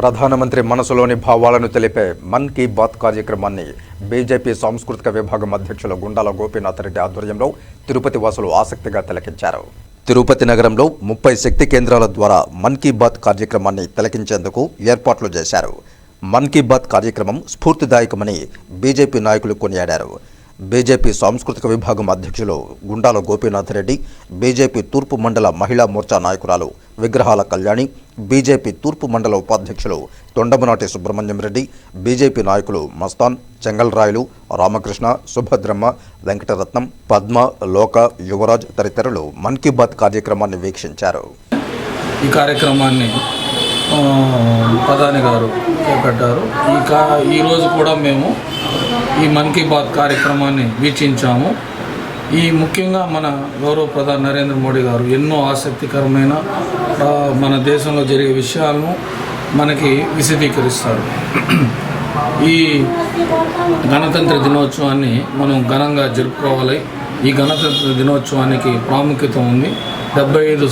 ప్రధానమంత్రి మనసులోని భావాలను తెలిపే మన్ కీ బాత్ కార్యక్రమాన్ని బీజేపీ సాంస్కృతిక విభాగం అధ్యక్షులు గుండాల గోపీనాథ్ రెడ్డి ఆధ్వర్యంలో తిరుపతి వాసులు ఆసక్తిగా తిలకించారు. తిరుపతి నగరంలో ముప్పై శక్తి కేంద్రాల ద్వారా మన్ కీ బాత్ కార్యక్రమాన్ని తిలకించేందుకు ఏర్పాట్లు చేశారు. మన్ కీ బాత్ కార్యక్రమం స్ఫూర్తిదాయకమని బీజేపీ నాయకులు కొనియాడారు. బీజేపీ సాంస్కృతిక విభాగం అధ్యక్షులు గుండాల గోపీనాథ్ రెడ్డి బీజేపీ తూర్పు మండల మహిళా మోర్చా నాయకురాలు విగ్రహాల కళ్యాణి బీజేపీ తూర్పు మండల ఉపాధ్యక్షులు తొండమనాటి సుబ్రహ్మణ్యం రెడ్డి బీజేపీ నాయకులు మస్తాన్ చెంగల్రాయలు రామకృష్ణ సుభద్రమ్మ వెంకటరత్నం పద్మ లోక యువరాజ్ తదితరులు మన్ కీ బాత్ కార్యక్రమాన్ని వీక్షించారు. ఈ కార్యక్రమాన్ని ప్రధాని గారు చేపట్టారు. ఈ కా ఈరోజు కూడా మేము ఈ మన్ కీ బాత్ కార్యక్రమాన్ని వీక్షించాము. ఈ ముఖ్యంగా మన గౌరవ ప్రధాని నరేంద్ర మోడీ గారు ఎన్నో ఆసక్తికరమైన మన దేశంలో జరిగే విషయాలను మనకి విశదీకరిస్తారు. ఈ గణతంత్ర దినోత్సవాన్ని మనం ఘనంగా జరుపుకోవాలి. ఈ గణతంత్ర దినోత్సవానికి ప్రాముఖ్యత ఉంది. డెబ్బై ఐదు